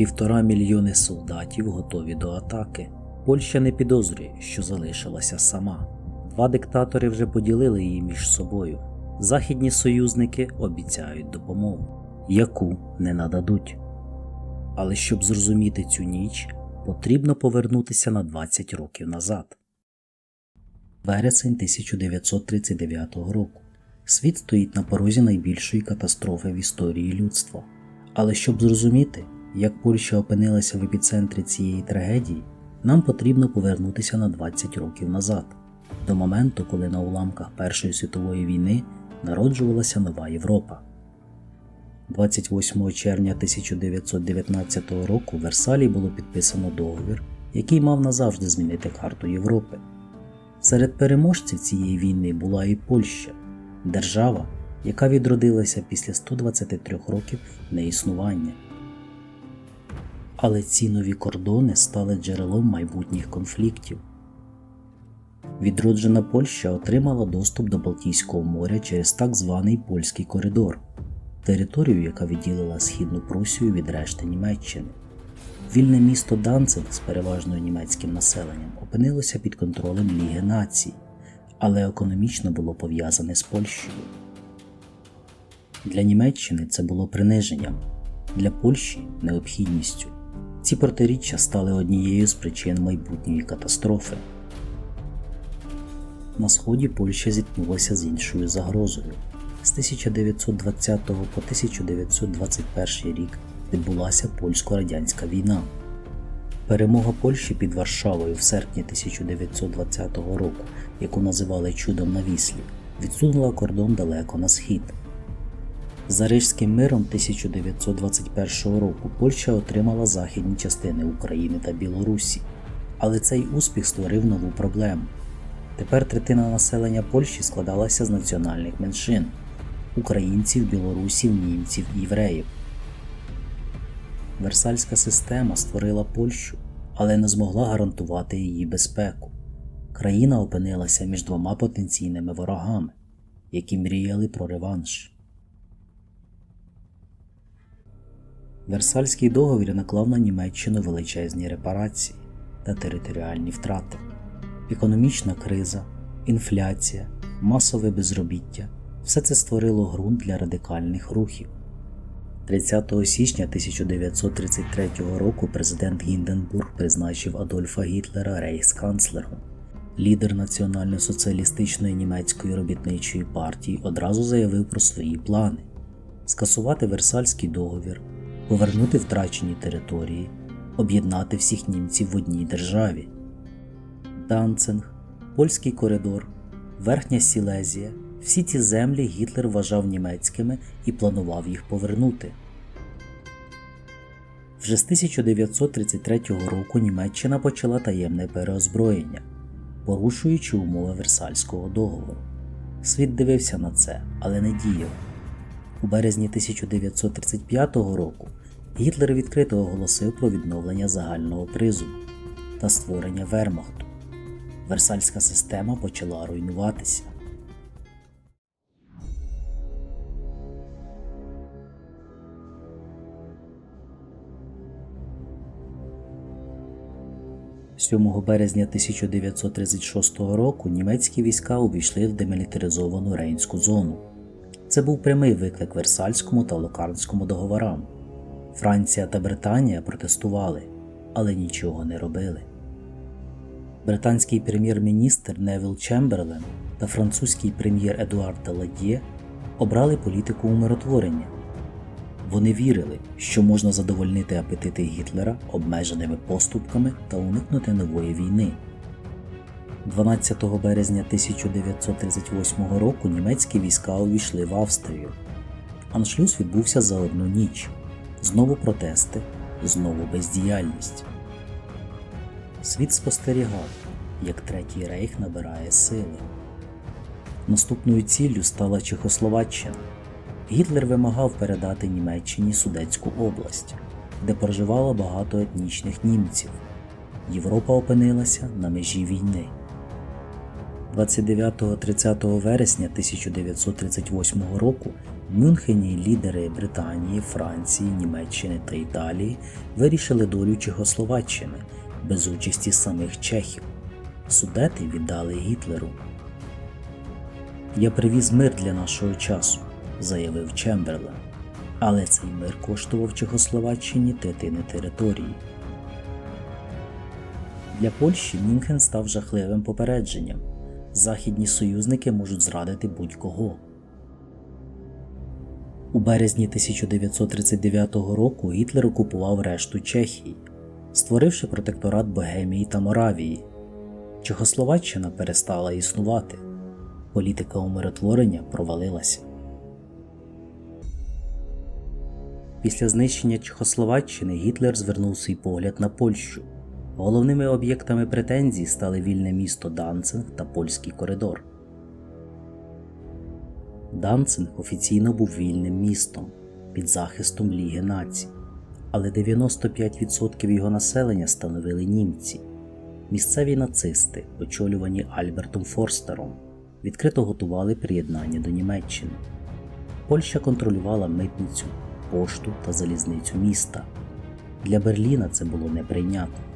Півтора мільйони солдатів готові до атаки. Польща не підозрює, що залишилася сама. Два диктатори вже поділили її між собою. Західні союзники обіцяють допомогу, яку не нададуть. Але щоб зрозуміти цю ніч, потрібно повернутися на 20 років назад. Вересень 1939 року. Світ стоїть на порозі найбільшої катастрофи в історії людства. Але щоб зрозуміти, як Польща опинилася в епіцентрі цієї трагедії, нам потрібно повернутися на 20 років назад, до моменту, коли на уламках Першої світової війни народжувалася нова Європа. 28 червня 1919 року в Версалі було підписано договір, який мав назавжди змінити карту Європи. Серед переможців цієї війни була і Польща, держава, яка відродилася після 123 років неіснування. Але ці нові кордони стали джерелом майбутніх конфліктів. Відроджена Польща отримала доступ до Балтійського моря через так званий Польський коридор, територію, яка відділила Східну Прусію від решти Німеччини. Вільне місто Данцинг з переважною німецьким населенням опинилося під контролем Ліги націй, але економічно було пов'язане з Польщею. Для Німеччини це було приниженням, для Польщі необхідністю. Ці протиріччя стали однією з причин майбутньої катастрофи. На сході Польща зіткнулася з іншою загрозою. З 1920 по 1921 рік відбулася польсько-радянська війна. Перемога Польщі під Варшавою в серпні 1920 року, яку називали Чудом на Віслі, відсунула кордон далеко на схід. За Рижським миром 1921 року Польща отримала західні частини України та Білорусі, але цей успіх створив нову проблему. Тепер третина населення Польщі складалася з національних меншин українців, білорусів, німців і євреїв. Версальська система створила Польщу, але не змогла гарантувати її безпеку. Країна опинилася між двома потенційними ворогами, які мріяли про реванш. Версальський договір наклав на Німеччину величезні репарації та територіальні втрати, економічна криза, інфляція, масове безробіття все це створило ґрунт для радикальних рухів. 30 січня 1933 року президент Гінденбург призначив Адольфа Гітлера рейхсканцлером. Лідер Національно-соціалістичної німецької робітничої партії одразу заявив про свої плани скасувати Версальський договір, повернути втрачені території, об'єднати всіх німців в одній державі. Данцинг, Польський коридор, Верхня Сілезія всі ці землі Гітлер вважав німецькими і планував їх повернути. Вже з 1933 року Німеччина почала таємне переозброєння, порушуючи умови Версальського договору. Світ дивився на це, але не діяв. У березні 1935 року Гітлер відкрито оголосив про відновлення загального призу та створення Вермахту. Версальська система почала руйнуватися. – 7 березня 1936 року німецькі війська увійшли в демілітаризовану Рейнську зону. Це був прямий виклик Версальському та Локарнському договорам. Франція та Британія протестували, але нічого не робили. Британський прем'єр-міністр Невіл Чемберлен та французький прем'єр Едуард Таладьє обрали політику умиротворення. Вони вірили, що можна задовольнити апетити Гітлера обмеженими поступками та уникнути нової війни. 12 березня 1938 року німецькі війська увійшли в Австрію. Аншлюз відбувся за одну ніч. Знову протести, знову бездіяльність. Світ спостерігав, як Третій рейх набирає сили. Наступною ціллю стала Чехословаччина. Гітлер вимагав передати Німеччині Судетську область, де проживало багато етнічних німців. Європа опинилася на межі війни. 29-30 вересня 1938 року Мюнхені лідери Британії, Франції, Німеччини та Італії вирішили долю Чехословаччини без участі самих чехів. Судети віддали Гітлеру. Я привіз мир для нашого часу, заявив Чемберлен. Але цей мир коштував Чехословаччині третини території. Для Польщі Мюнхен став жахливим попередженням. Західні союзники можуть зрадити будь-кого. У березні 1939 року Гітлер окупував решту Чехії, створивши протекторат Богемії та Моравії. Чехословаччина перестала існувати. Політика умиротворення провалилася. Після знищення Чехословаччини Гітлер звернув свій погляд на Польщу. Головними об'єктами претензій стали вільне місто Данцинг та польський коридор. Данцинг офіційно був вільним містом під захистом Ліги націй, але 95% його населення становили німці. Місцеві нацисти, очолювані Альбертом Форстером, відкрито готували приєднання до Німеччини. Польща контролювала митницю, пошту та залізницю міста. Для Берліна це було неприйнятно.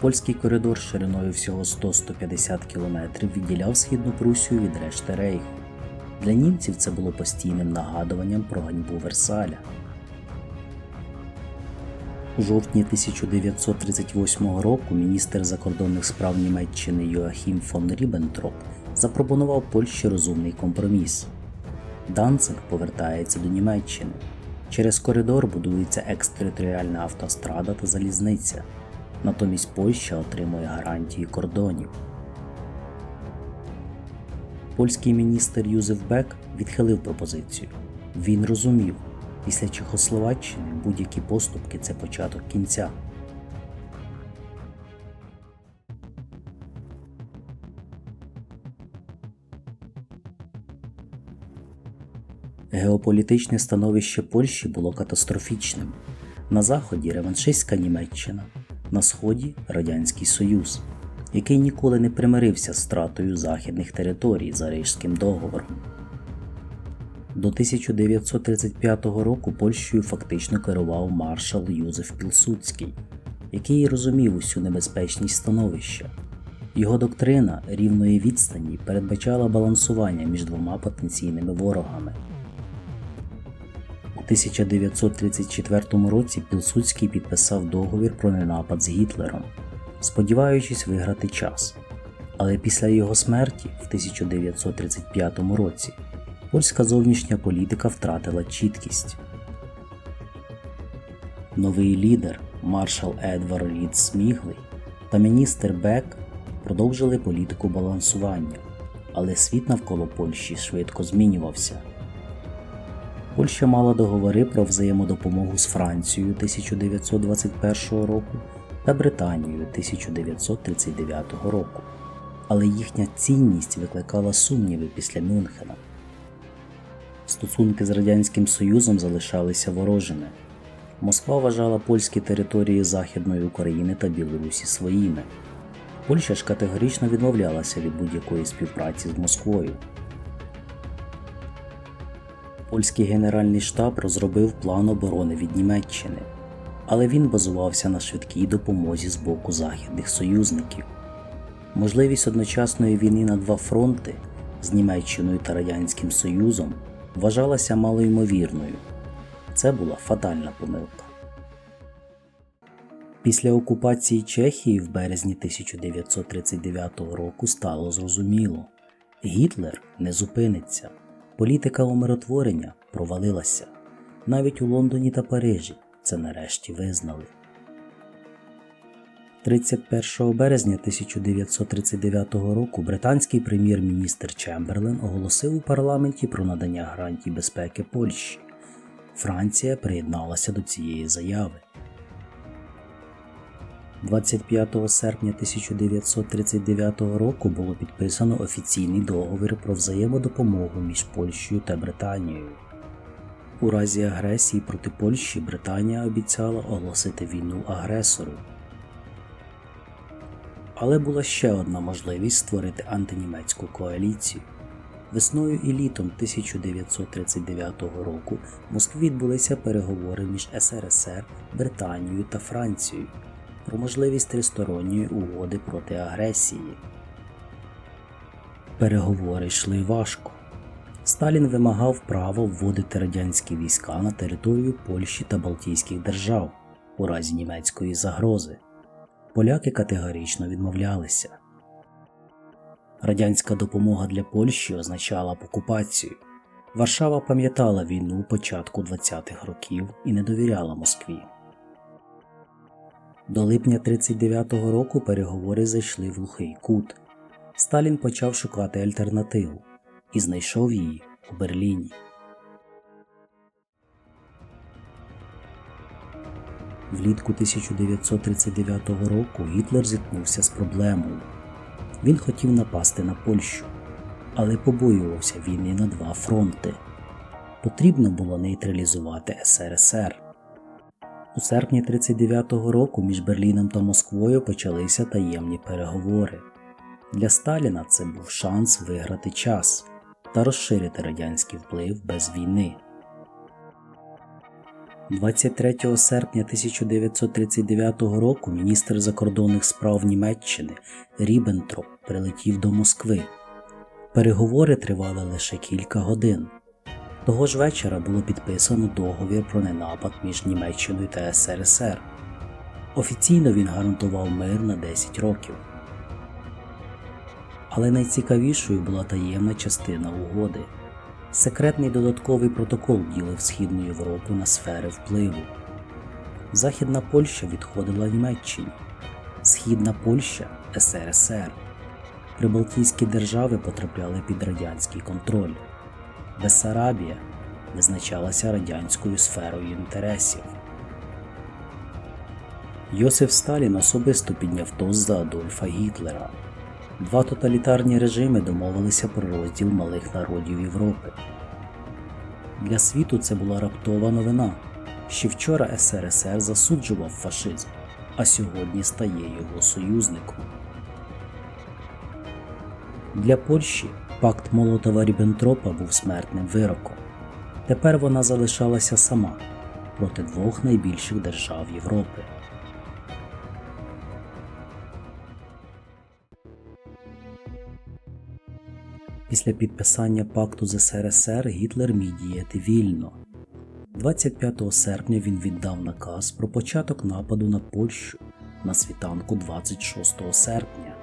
Польський коридор шириною всього 100-150 км відділяв східну Прусію від решти рейху. Для німців це було постійним нагадуванням про ганьбу Версаля. У жовтні 1938 року міністр закордонних справ Німеччини Йоахім фон Ріббентроп запропонував Польщі розумний компроміс. Данцинг повертається до Німеччини. Через коридор будується екстериторіальна автострада та залізниця. Натомість Польща отримує гарантії кордонів. Польський міністр Юзеф Бек відхилив пропозицію. Він розумів, після Чехословаччини будь-які поступки це початок кінця. Геополітичне становище Польщі було катастрофічним. На заході реваншистська Німеччина, на сході Радянський Союз, який ніколи не примирився з стратою західних територій за Рижським договором. До 1935 року Польщею фактично керував маршал Юзеф Пілсудський, який розумів усю небезпечність становища. Його доктрина рівної відстані передбачала балансування між двома потенційними ворогами. У 1934 році Пілсудський підписав договір про ненапад з Гітлером, сподіваючись виграти час. Але після його смерті в 1935 році польська зовнішня політика втратила чіткість. Новий лідер, маршал Едвард Рід Сміглий та міністр Бек продовжили політику балансування, але світ навколо Польщі швидко змінювався. Польща мала договори про взаємодопомогу з Францією 1921 року та Британією 1939 року, але їхня цінність викликала сумніви після Мюнхена. Стосунки з Радянським Союзом залишалися ворожими. Москва вважала польські території Західної України та Білорусі своїми. Польща ж категорично відмовлялася від будь-якої співпраці з Москвою. Польський Генеральний штаб розробив план оборони від Німеччини, але він базувався на швидкій допомозі з боку західних союзників. Можливість одночасної війни на два фронти з Німеччиною та Радянським Союзом вважалася малоймовірною. Це була фатальна помилка. Після окупації Чехії в березні 1939 року стало зрозуміло Гітлер не зупиниться. Політика умиротворення провалилася. Навіть у Лондоні та Парижі це нарешті визнали. 31 березня 1939 року британський прем'єр-міністр Чемберлен оголосив у парламенті про надання гарантій безпеки Польщі. Франція приєдналася до цієї заяви. 25 серпня 1939 року було підписано офіційний договір про взаємодопомогу між Польщею та Британією. У разі агресії проти Польщі Британія обіцяла оголосити війну агресору. Але була ще одна можливість створити антинімецьку коаліцію. Весною і літом 1939 року в Москві відбулися переговори між СРСР, Британією та Францією про можливість тристоронньої угоди проти агресії. Переговори йшли важко. Сталін вимагав право вводити радянські війська на територію Польщі та Балтійських держав у разі німецької загрози. Поляки категорично відмовлялися. Радянська допомога для Польщі означала б окупацію. Варшава пам'ятала війну початку 20-х років і не довіряла Москві. До липня 39-го року переговори зайшли в глухий кут. Сталін почав шукати альтернативу і знайшов її у Берліні. Влітку 1939 року Гітлер зіткнувся з проблемою. Він хотів напасти на Польщу, але побоювався війни на два фронти. Потрібно було нейтралізувати СРСР. У серпні 39-го року між Берліном та Москвою почалися таємні переговори. Для Сталіна це був шанс виграти час та розширити радянський вплив без війни. 23 серпня 1939 року міністр закордонних справ Німеччини Ріббентроп прилетів до Москви. Переговори тривали лише кілька годин. Того ж вечора було підписано договір про ненапад між Німеччиною та СРСР. Офіційно він гарантував мир на 10 років. Але найцікавішою була таємна частина угоди. Секретний додатковий протокол ділив Східну Європу на сфери впливу. Західна Польща відходила Німеччині, Східна Польща СРСР. Прибалтійські держави потрапляли під радянський контроль. Бессарабія визначалася радянською сферою інтересів. Йосиф Сталін особисто підняв тост за Адольфа Гітлера. Два тоталітарні режими домовилися про розділ малих народів Європи. Для світу це була раптова новина. Ще вчора СРСР засуджував фашизм, а сьогодні стає його союзником. Для Польщі пакт Молотова Ріббентропа був смертним вироком. Тепер вона залишалася сама проти двох найбільших держав Європи. Після підписання пакту з СРСР Гітлер міг діяти вільно. 25 серпня він віддав наказ про початок нападу на Польщу на світанку 26 серпня.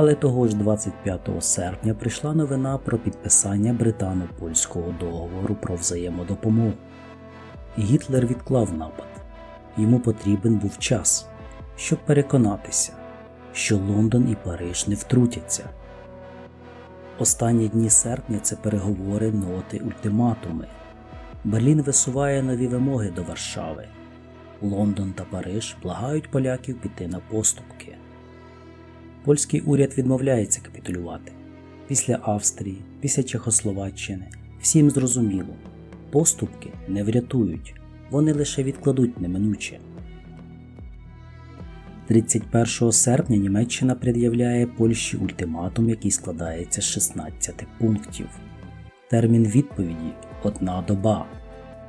Але того ж 25 серпня прийшла новина про підписання британо-польського договору про взаємодопомогу. Гітлер відклав напад. Йому потрібен був час, щоб переконатися, що Лондон і Париж не втрутяться. Останні дні серпня це переговори, ноти, ультиматуми. Берлін висуває нові вимоги до Варшави. Лондон та Париж благають поляків піти на поступки. Польський уряд відмовляється капітулювати. Після Австрії, після Чехословаччини всім зрозуміло, поступки не врятують, вони лише відкладуть неминуче. 31 серпня Німеччина пред'являє Польщі ультиматум, який складається з 16 пунктів. Термін відповіді одна доба.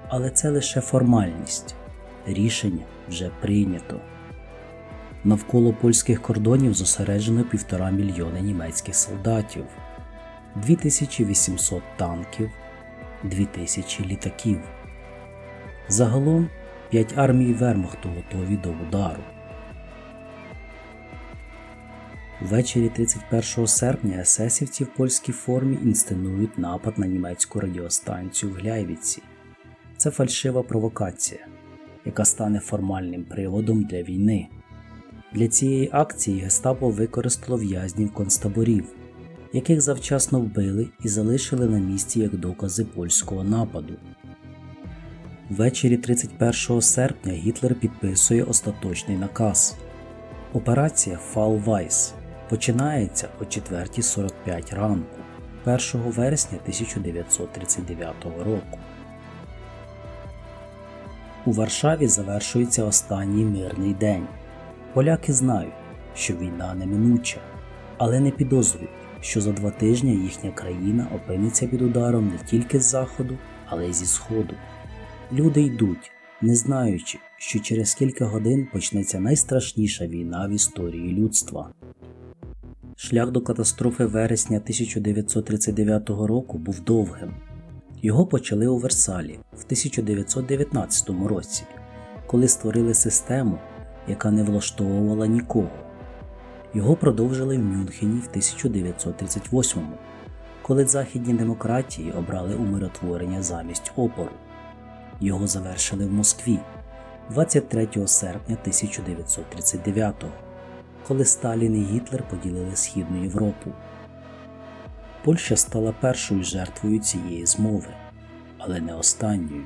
Але це лише формальність. Рішення вже прийнято. Навколо польських кордонів зосереджено півтора мільйони німецьких солдатів, 2800 танків, 2000 літаків. Загалом 5 армій Вермахту готові до удару. Ввечері 31 серпня есесівці в польській формі інсценують напад на німецьку радіостанцію в Гляйвіці. Це фальшива провокація, яка стане формальним приводом для війни. Для цієї акції Гестапо використало в'язнів концтаборів, яких завчасно вбили і залишили на місці як докази польського нападу. Ввечері 31 серпня Гітлер підписує остаточний наказ. Операція Фал Вайс починається о 4.45 ранку 1 вересня 1939 року. У Варшаві завершується останній мирний день. Поляки знають, що війна неминуча, але не підозрюють, що за два тижні їхня країна опиниться під ударом не тільки з заходу, але й зі сходу. Люди йдуть, не знаючи, що через кілька годин почнеться найстрашніша війна в історії людства. Шлях до катастрофи вересня 1939 року був довгим. Його почали у Версалі в 1919 році, коли створили систему, яка не влаштовувала нікого. Його продовжили в Мюнхені в 1938, коли західні демократії обрали умиротворення замість опору. Його завершили в Москві 23 серпня 1939 коли Сталін і Гітлер поділили Східну Європу. Польща стала першою жертвою цієї змови, але не останньою.